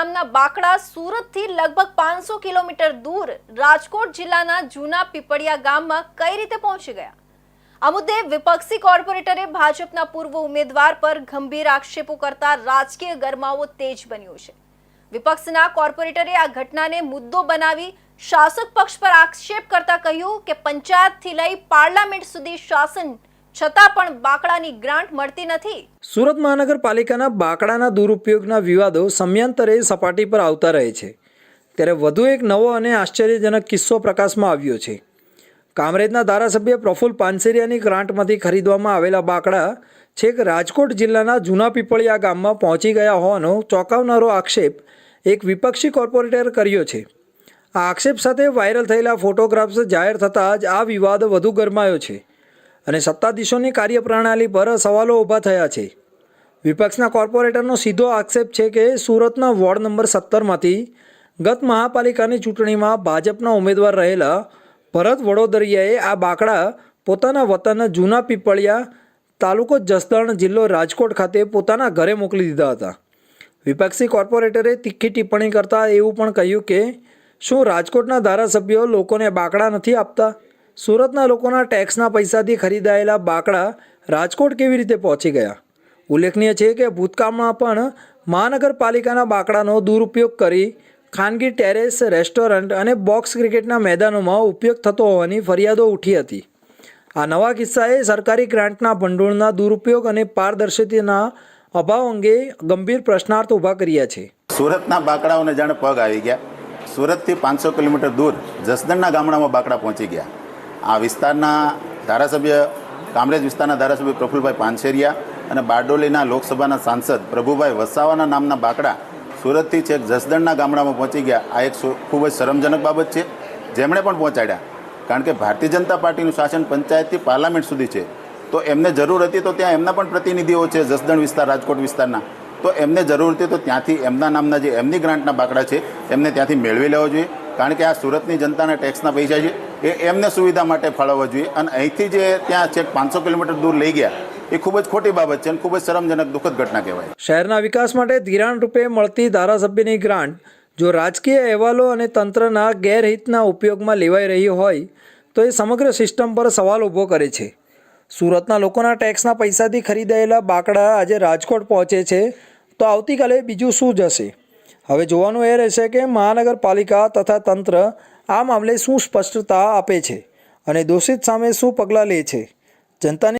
ગામના બાકડા સુરતથી લગભગ પાંચસો કિલોમીટર દૂર રાજકોટ જિલ્લાના જૂના પીપળિયા ગામમાં કઈ રીતે પહોંચી ગયા? આ મુદ્દે વિપક્ષી કોર્પોરેટરે ભાજપના પૂર્વ ઉમેદવાર પર ગંભીર આક્ષેપો કરતા રાજકીય ગરમાવો તેજ બન્યો છે. વિપક્ષના કોર્પોરેટરે આ ઘટનાને મુદ્દો બનાવી શાસક પક્ષ પર આક્ષેપ કરતા કહ્યું કે પંચાયતથી લઈ પાર્લામેન્ટ સુધી શાસન છતાં પણ બાકડાની ગ્રાન્ટ મળતી નથી. સુરત મહાનગરપાલિકાના બાકડાના દુરુપયોગના વિવાદો સમયાંતરે સપાટી પર આવતા રહે છે. ત્યારે વધુ એક નવો અને આશ્ચર્યજનક કિસ્સો પ્રકાશમાં આવ્યો છે. કામરેજના ધારાસભ્ય પ્રફુલ પાનસેરિયાની ગ્રાન્ટમાંથી ખરીદવામાં આવેલા બાકડા છેક રાજકોટ જિલ્લાના જૂના પીપળિયા ગામમાં પહોંચી ગયા હોવાનો ચોંકાવનારો આક્ષેપ એક વિપક્ષી કોર્પોરેટર કર્યો છે. આ આક્ષેપ સાથે વાયરલ થયેલા ફોટોગ્રાફ્સ જાહેર થતાં જ આ વિવાદ વધુ ગરમાયો છે. અને સત્તાધીશોની કાર્યપ્રણાલી પર સવાલો ઊભા થયા છે. વિપક્ષના કોર્પોરેટરનો સીધો આક્ષેપ છે કે સુરતના વોર્ડ નંબર સત્તરમાંથી ગત મહાપાલિકાની ચૂંટણીમાં ભાજપના ઉમેદવાર રહેલા ભરત વડોદરિયાએ આ બાકડા પોતાના વતન જૂના પીપળિયા તાલુકો જસદણ જિલ્લો રાજકોટ ખાતે પોતાના ઘરે મોકલી દીધા હતા. વિપક્ષી કોર્પોરેટરે તીખી ટિપ્પણી કરતા એવું પણ કહ્યું કે શું રાજકોટના ધારાસભ્યો લોકોને બાકડા નથી આપતા? સુરતના લોકોના ટેક્સના પૈસાથી ખરીદાયેલા બાકડા રાજકોટ કેવી રીતે પહોંચી ગયા? ઉલ્લેખનીય છે કે ભૂતકાળમાં પણ મહાનગરપાલિકાના બાકડાનો દુરુપયોગ કરી ખાનગી ટેરેસ, રેસ્ટોરન્ટ અને બોક્સ ક્રિકેટના મેદાનોમાં ઉપયોગ થતો હોવાની ફરિયાદો ઉઠી હતી. આ નવા કિસ્સાએ સરકારી ગ્રાન્ટના ભંડોળના દુરુપયોગ અને પારદર્શિતાના અભાવ અંગે ગંભીર પ્રશ્નાર્થ ઊભા કર્યા છે. સુરતના બાકડાઓને જાણે પગ આવી ગયા. સુરતથી પાંચસો કિલોમીટર દૂર જસદણના ગામડામાં બાકડા પહોંચી ગયા. આ વિસ્તારના ધારાસભ્ય, કામરેજ વિસ્તારના ધારાસભ્ય પ્રફુલભાઈ પાનસેરિયા અને બારડોલીના લોકસભાના સાંસદ પ્રભુભાઈ વસાવાના નામના બાકડા સુરતથી છેક જસદણના ગામડામાં પહોંચી ગયા. આ એક ખૂબ જ શરમજનક બાબત છે. જેમણે પણ પહોંચાડ્યા. કારણ કે ભારતીય જનતા પાર્ટીનું શાસન પંચાયતથી પાર્લામેન્ટ સુધી છે. તો એમને જરૂર હતી તો ત્યાં એમના પણ પ્રતિનિધિઓ છે, જસદણ વિસ્તાર, રાજકોટ વિસ્તારના. તો એમને જરૂર હતી તો ત્યાંથી એમના નામના જે એમની ગ્રાન્ટના બાકડા છે, એમને ત્યાંથી મેળવી લેવો જોઈએ. કારણ કે આ સુરતની જનતાના ટેક્સના પૈસા છે. એ એમને સુવિધા માટે ફાળવવા જોઈએ. અને અહીંથી જે ત્યાં છેક પાંચસો કિલોમીટર દૂર લઈ ગયા, એ ખૂબ જ ખોટી બાબત છે અને ખૂબ જ શરમજનક, દુઃખદ ઘટના કહેવાય. શહેરના વિકાસ માટે ધિરાણ રૂપે મળતી ધારાસભ્યની ગ્રાન્ટ જો રાજકીય અહેવાલો અને તંત્રના ગેરહિતના ઉપયોગમાં લેવાઈ રહી હોય, તો એ સમગ્ર સિસ્ટમ પર સવાલ ઊભો કરે છે. સુરતના લોકોના ટેક્સના પૈસાથી ખરીદાયેલા બાકડા આજે રાજકોટ પહોંચે છે. તો આવતીકાલે બીજું શું જશે? હવે જોવાનું એ રહેશે કે મહાનગરપાલિકા તથા તંત્ર આ મામલે શું સ્પષ્ટતા આપે છે અને દોષિત સામે શું પગલાં લે છે? જનતાની